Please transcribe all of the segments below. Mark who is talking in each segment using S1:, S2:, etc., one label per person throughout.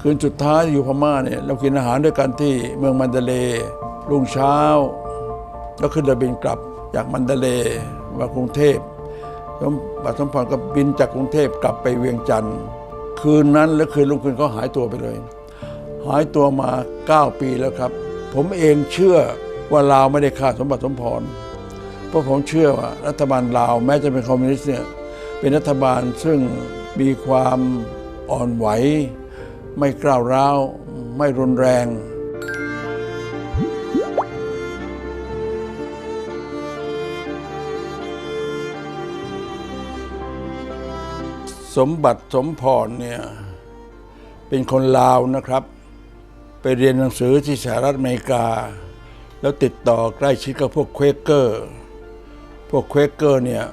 S1: คืนสุดท้ายอยู่พม่าเนี่ยเรากินอาหารด้วยกันที่เมืองมันเดเลรุ่งเช้าก็ขึ้นเรือบินกลับจากมันเดเลมากรุงเทพสมบัติสมพรก็บินจากกรุงเทพกลับไปเวียงจันทร์คืนนั้นและคืนรุ่งขึ้นก็หายตัวไปเลย หายตัวมา 9 ปีแล้วครับ ผมเองเชื่อว่าลาวไม่ได้ฆ่าสมบัติสมพรเพราะผมเชื่อว่ารัฐบาลลาวแม้จะเป็นคอมมิวนิสต์เนี่ยเป็นรัฐบาลซึ่งมีความอ่อนไหว ไม่กล้าวร้าว ไม่รุนแรง สมบัติสมพรเนี่ยเป็นคนลาวนะครับ ไปเรียนหนังสือที่สหรัฐอเมริกา แล้วติดต่อใกล้ชิดกับพวกเควเกอร์ พวกเควเกอร์เนี่ย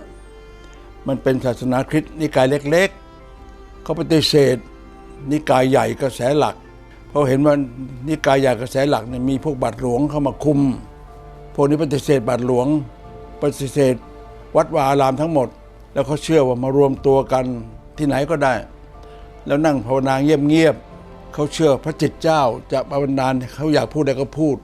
S1: มันเป็นศาสนาคริสต์นิกายเล็กๆ เขาปฏิเสธ นิกายใหญ่กระแสหลัก เพราะเห็นว่านิกายใหญ่กระแสหลักเนี่ยมีพวกบาทหลวงเข้ามาคุม พวกนี้ปฏิเสธบาทหลวง ปฏิเสธวัดวาอารามทั้งหมด แล้วเขาเชื่อว่ามารวมตัวกันที่ไหนก็ได้ แล้วนั่งภาวนาเงียบๆเขาเชื่อพระจิตเจ้าจะประนดาลเขาอยากพูดอะไรก็พูด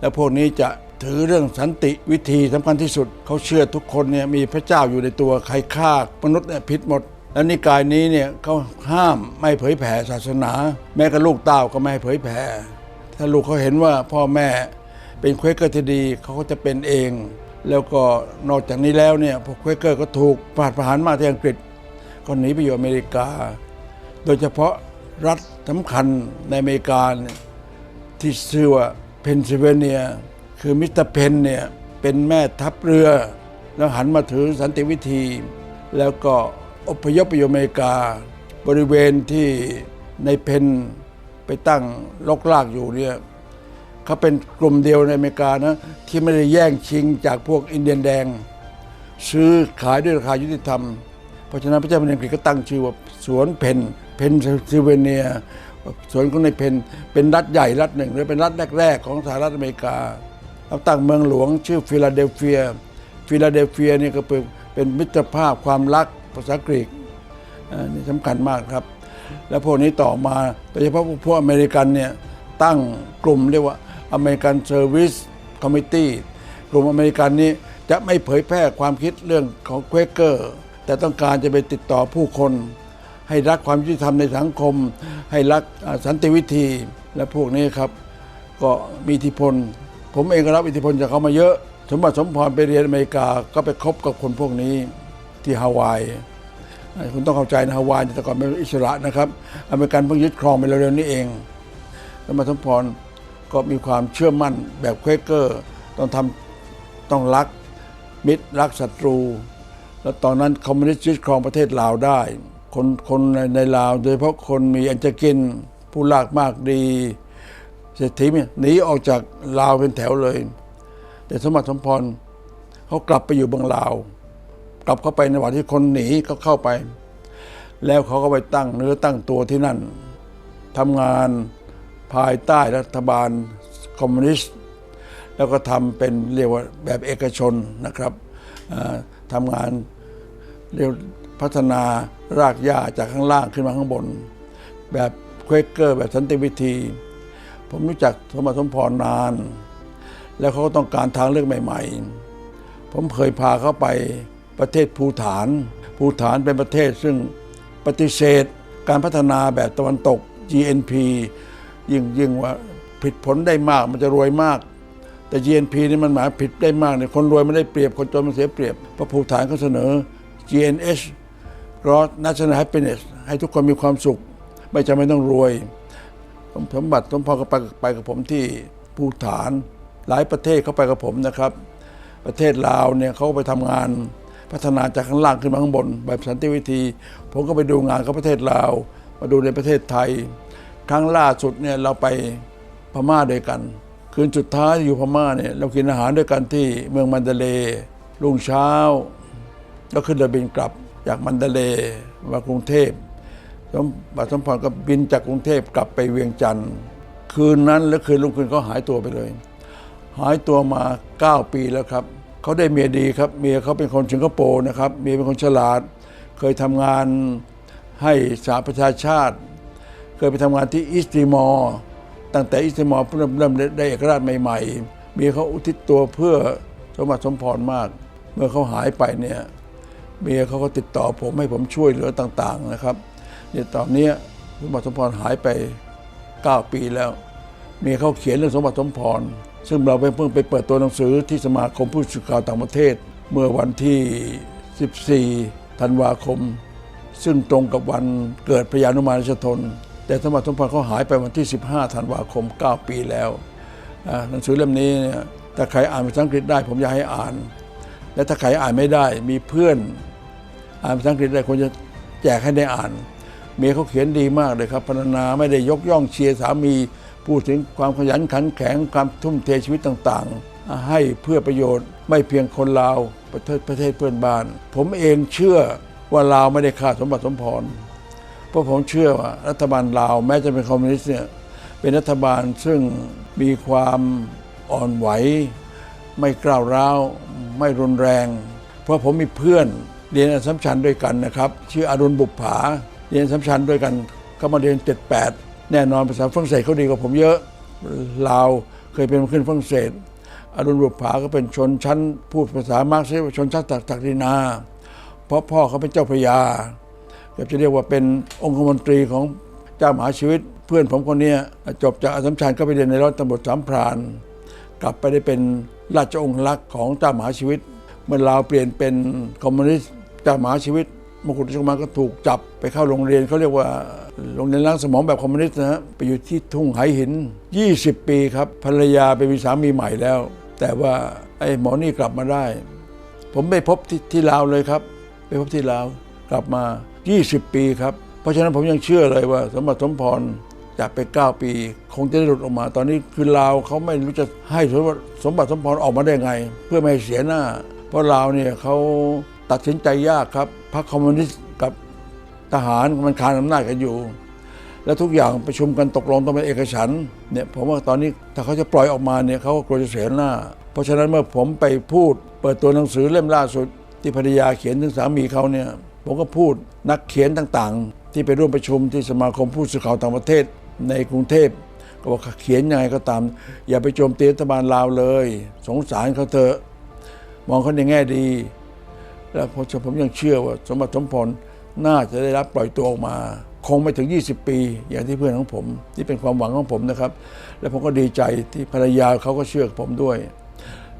S1: แล้วพวกนี้จะถือเรื่องสันติวิธีสำคัญที่สุด เขาเชื่อทุกคนเนี่ยมีพระเจ้าอยู่ในตัวใครฆ่ามนุษย์เนี่ยผิดหมด แล้วนิกายนี้เนี่ยเขาห้ามไม่เผยแผ่ศาสนา แม้กับลูกเต้าก็ไม่ให้เผยแผ่ ถ้าลูกเขาเห็นว่าพ่อแม่เป็นเควเกอร์ที่ดีเขาก็จะเป็นเอง แล้วก็นอกจากนี้แล้วเนี่ยพวกเควเกอร์ก็ถูกปราดประหารมาที่อังกฤษก็หนีไปอยู่อเมริกา โดยเฉพาะรัฐสำคัญในอเมริกาเนี่ยที่ชื่อว่าเพนซิลเวเนีย คือมิสเตอร์เพนเนี่ยเป็นแม่ทัพเรือ แล้วหันมาถือสันติวิธี แล้วก็ อพยพไปอยู่อเมริกา บริเวณที่ในเพนไปตั้งลกลากอยู่เนี่ยเขาเป็นกลุ่มเดียวในอเมริกานะที่ไม่ได้แย่งชิงจากพวกอินเดียนแดง ซื้อขายด้วยราคายุติธรรม เพราะฉะนั้นพระเจ้าแผ่นดินกฤษก็ตั้งชื่อว่าสวนเพนเพนซิลเวเนียสวนของในเพนเป็นรัฐใหญ่รัฐหนึ่งหรือเป็นรัฐแรกๆของสหรัฐอเมริกาแล้วตั้งเมืองหลวงชื่อฟิลาเดลเฟีย ฟิลาเดลเฟียนี่ก็เป็นเป็นมิตรภาพความรัก ภาษากรีกนี่สำคัญมากครับ แล้วพวกนี้ต่อมาโดยเฉพาะพวกอเมริกันเนี่ยตั้งกลุ่มเรียกว่าอเมริกันเซอร์วิสคอมมิตี้กลุ่มอเมริกันนี้จะไม่เผยแพร่ความคิดเรื่องของเควเกอร์แต่ต้องการจะไปติดต่อผู้คน ให้รักความยุติธรรมในสังคม ให้รักสันติวิธีและพวกนี้ครับ ก็มีอิทธิพล ผมเองก็รับอิทธิพลจากเขามาเยอะ สมบัติสมพรไปเรียนอเมริกาก็ไปคบกับคนพวกนี้ ที่ฮาวาย คุณต้องเข้าใจนะฮาวายแต่ก่อนเป็นอิสระนะครับ อเมริกันเพิ่งยึดครองไปเร็วๆนี้เองแล้วมาสมพรก็มีความเชื่อมั่นแบบเควเกอร์ ต้องทำต้องรักมิตรรักศัตรู แล้วตอนนั้นคอมมิวนิสต์ยึดครองประเทศลาวได้ คนคนในในลาว โดยเฉพาะคนมีอันจะกินผู้ลากมากดีเศรษฐีเนี่ยหนีออกจากลาวเป็นแถวเลย แต่สมบัติสมพรเขากลับไปอยู่บางลาว กลับเข้าไปในวันที่คนหนีก็เข้าไป แล้วเขาก็ไปตั้งเนื้อตั้งตัวที่นั่นทำงานภายใต้รัฐบาลคอมมิวนิสต์ แล้วก็ทำเป็นเรียกว่าแบบเอกชนนะครับทำงานเรียกพัฒนารากหญ้าจากข้างล่างขึ้นมาข้างบน แบบเควเกอร์แบบสันติวิธี ผมรู้จักสมบัติสมพรนาน แล้วเขาก็ต้องการทางเลือกใหม่ ๆ ผมเคยพาเขาไป ประเทศภูฐาน ภูฐานเป็นประเทศซึ่งปฏิเสธการพัฒนาแบบตะวันตก GNP ยิ่งยิ่งว่าผิดผลได้มากมันจะรวยมาก แต่ GNP นี่มันหมายผิดได้มากเนี่ยคนรวยมันได้เปรียบคนจนมันเสียเปรียบพระภูฐานเขาเสนอ GNH Gross National Happiness ให้ทุกคนมีความสุข ไม่จำเป็นต้องรวยสมบัติสมพรก็ไปไปกับผมที่ภูฐาน หลายประเทศเขาไปกับผมนะครับ ประเทศลาวเนี่ยเขาไปทำงาน พัฒนาจากข้างล่างขึ้นมาข้างบน แบบสันติวิธี ผมก็ไปดูงานเขาประเทศลาว มาดูในประเทศไทย ครั้งล่าสุดเนี่ยเราไปพม่าด้วยกัน คืนสุดท้ายอยู่พม่าเนี่ยเรากินอาหารด้วยกันที่เมืองมันเดเลรุ่งเช้าก็ขึ้นเรือบินกลับจากมันเดเลมากรุงเทพสมบัติสมพรก็บินจากกรุงเทพกลับไปเวียงจันทร์คืนนั้นและคืนรุ่งขึ้นก็หายตัวไปเลย หายตัวมา 9 ปีแล้วครับ เขาได้เมียดีครับ เมียเขาเป็นคนสิงคโปร์นะครับ เมียเป็นคนฉลาด เคยทำงานให้สหประชาชาติ เคยไปทำงานที่อิสติมอร์ตั้งแต่อิสติมอร์เริ่มเริ่มได้เอกราชใหม่ๆมียเขาอุทิศตัวเพื่อสมบัติสมพรมาก เมื่อเขาหายไปเนี่ย เมียเขาก็ติดต่อผมให้ผมช่วยเหลือต่างๆนะครับเนี่ยตอนนี้สมบัติสมพรหายไป 9 ปีแล้ว เมียเขาเขียนเรื่องสมบัติสมพร ซึ่งเราเพิ่งไปเปิดตัวหนังสือที่สมาคมผู้สื่อข่าวต่างประเทศ เมื่อวันที่ 14 ธันวาคม ซึ่งตรงกับวันเกิดพระยานุมานราชทน แต่สมบัติสมพรเขาหายไปวันที่ 15 ธันวาคม 9 ปีแล้ว หนังสือเล่มนี้เนี่ยถ้าใครอ่านภาษาอังกฤษได้ผมอยากให้อ่าน และถ้าใครอ่านไม่ได้มีเพื่อน อ่านภาษาอังกฤษได้ควรจะแจกให้ได้อ่าน เมียเขาเขียนดีมากเลยครับพรรณนาไม่ได้ยกย่องเชียร์สามี พูดถึงความขยันขันแข็งความทุ่มเทชีวิตต่างๆ ให้เพื่อประโยชน์ไม่เพียงคนลาวประเทศประเทศเพื่อนบ้าน ผมเองเชื่อว่าลาวไม่ได้ขาดสมบัติสมพรเพราะผมเชื่อว่ารัฐบาลลาวแม้จะเป็นคอมมิวนิสต์เนี่ยเป็นรัฐบาลซึ่งมีความอ่อนไหว ไม่กล้าวร้าว ไม่รุนแรง เพราะผมมีเพื่อนเรียนอัสสัมชัญด้วยกันนะครับ ชื่ออรุณบุปผาเรียนอัสสัมชัญด้วยกันเขามาเรียน 78 แน่นอนภาษาฝรั่งเศสเขาดีกว่าผมเยอะลาวเคยเป็นขึ้นฝรั่งเศสอรุณบุปผาก็เป็นชนชั้น พูดภาษามากซิสชนชั้นตักตักดินา เพราะพ่อเขาเป็นเจ้าพระยาเกือบจะเรียกว่าเป็นองคมนตรีของเจ้ามหาชีวิต เพื่อนผมคนนี้จบจากอัสมชัญก็ไปเรียนในร้อยตำรวจสามพราน กลับไปได้เป็นราชองครักษ์ของเจ้ามหาชีวิต เมื่อลาวเปลี่ยนเป็นคอมมิวนิสต์เจ้ามหาชีวิต มกุฎราชกุมารก็ถูกจับไปเข้าโรงเรียนเขาเรียกว่าโรงเรียนล้างสมองแบบคอมมิวนิสต์นะฮะไปอยู่ที่ทุ่งไหหิน 20 ปีครับภรรยาไปมีสามีใหม่แล้ว แต่ว่าไอ้หมอนี่กลับมาได้ ผมไปพบที่ที่ลาวเลยครับ ไปพบที่ลาวกลับมา 20 ปีครับ เพราะฉะนั้นผมยังเชื่อเลยว่า สมบัติสมพรจากไป 9 ปี คงจะได้หลุดออกมา ตอนนี้คือลาวเขาไม่รู้จะให้สมบัติสมบัติสมพรออกมาได้ไง เพื่อไม่ให้เสียหน้า เพราะลาวเนี่ยเขาตัดสินใจยากครับ พรรคคอมมิวนิสต์กับทหารมันคานอำนาจกันอยู่ แล้วทุกอย่างประชุมกันตกลงต้องเป็นเอกฉันเนี่ยผมว่าตอนนี้ถ้าเขาจะปล่อยออกมาเนี่ยเขาก็กลัวจะเสียหน้า เพราะฉะนั้นเมื่อผมไปพูด เปิดตัวหนังสือเล่มล่าสุด ที่ภรรยาเขียนถึงสามีเขาเนี่ยผมก็พูดนักเขียนต่างๆ ที่ไปร่วมประชุมที่สมาคมผู้สื่อข่าวต่างประเทศในกรุงเทพก็บอกเขียนยังไงก็ตาม อย่าไปโจมตีรัฐบาลลาวเลย สงสารเขาเถอะมองเขาในแง่ดี แล้วผมผมยังเชื่อว่าสมบัติสมพรน่าจะได้รับปล่อยตัวออกมา คงไม่ถึง 20 ปี อย่างที่เพื่อนของผมที่เป็นความหวังของผมนะครับ และผมก็ดีใจที่ภรรยาเขาก็เชื่อผมด้วย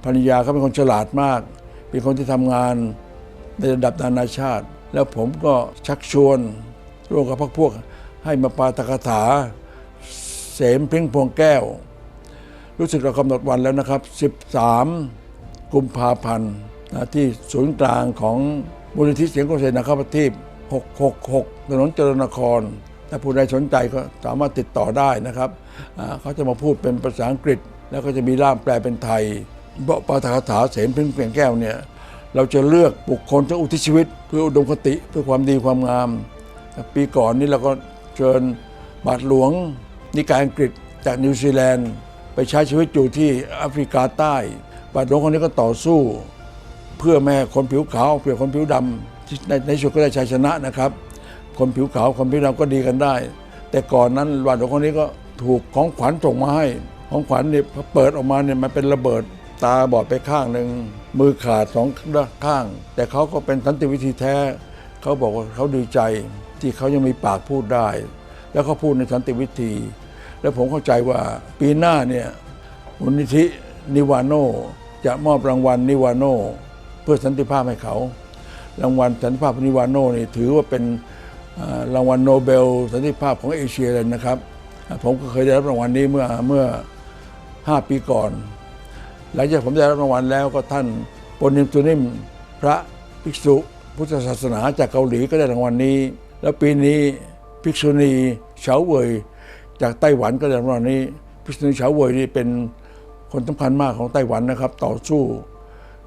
S1: ภรรยาเขาเป็นคนฉลาดมาก เป็นคนที่ทำงานในระดับนานาชาติ แล้วผมก็ชักชวนร่วมกับพวกพวก ให้มาปาตกถา เสมเพริ้งพวงแก้ว รู้สึกเรากำหนดวันแล้วนะครับ 13 กุมภาพันธ์ ที่ศูนย์กลางของมูลนิธิเสียงโกเซนนะครับประที666 ถนนเจริญนคร ถ้าผู้ใดสนใจก็สามารถติดต่อได้นะครับ เขาจะมาพูดเป็นภาษาอังกฤษ แล้วก็จะมีร่ามแปลเป็นไทยเพราะปาฐกถาเสมพริ้งเพียงแก้วเนี่ยเราจะเลือกบุคคลที่อุทิศชีวิตเพื่ออุดมคติเพื่อความดีความงาม ปีก่อนนี้เราก็เชิญบาทหลวงนิกายอังกฤษจากนิวซีแลนด์ ไปใช้ชีวิตอยู่ที่แอฟริกาใต้ บาทหลวงคนนี้ก็ต่อสู้ เพื่อแม่คนผิวขาวเพื่อคนผิวดำในในที่สุดก็ได้ชัยชนะนะครับ คนผิวขาวคนผิวดำก็ดีกันได้ แต่ก่อนนั้นบาทหลวงคนนี้ก็ถูกของขวัญส่งมาให้ ของขวัญเนี่ยพอเปิดออกมาเนี่ยมันเป็นระเบิดตาบอดไปข้างหนึ่งมือขาดสองข้าง แต่เขาก็เป็นสันติวิธีแท้ เขาบอกว่าเขาดีใจที่เขายังมีปากพูดได้ แล้วเขาพูดในสันติวิธี แล้วผมเข้าใจว่าปีหน้าเนี่ยมูลนิธินิวาโนจะมอบรางวัลนิวาโน เพื่อสันติภาพให้เขา รางวัลสันติภาพนิวาโนนี่ถือว่าเป็นรางวัลโนเบลสันติภาพของเอเชียเลยนะครับ ผมก็เคยได้รับรางวัลนี้เมื่อเมื่อ 5 ปีก่อน หลังจากผมได้รับรางวัลแล้วก็ท่านปนิมตุนิมพระภิกษุพุทธศาสนาจากเกาหลีก็ได้รางวัลนี้ แล้วปีนี้ภิกษุณีเฉาเวยจากไต้หวันก็ได้รางวัลนี้ภิกษุณีเฉาเวยนี่เป็นคนสำคัญมากของไต้หวันนะครับ ต่อสู้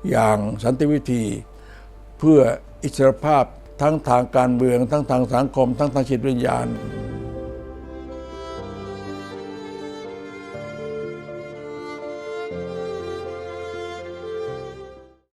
S1: อย่างสันติวิธี เพื่ออิสรภาพทั้งทางการเมือง ทั้งทางสังคม ทั้งทางจิตวิญญาณ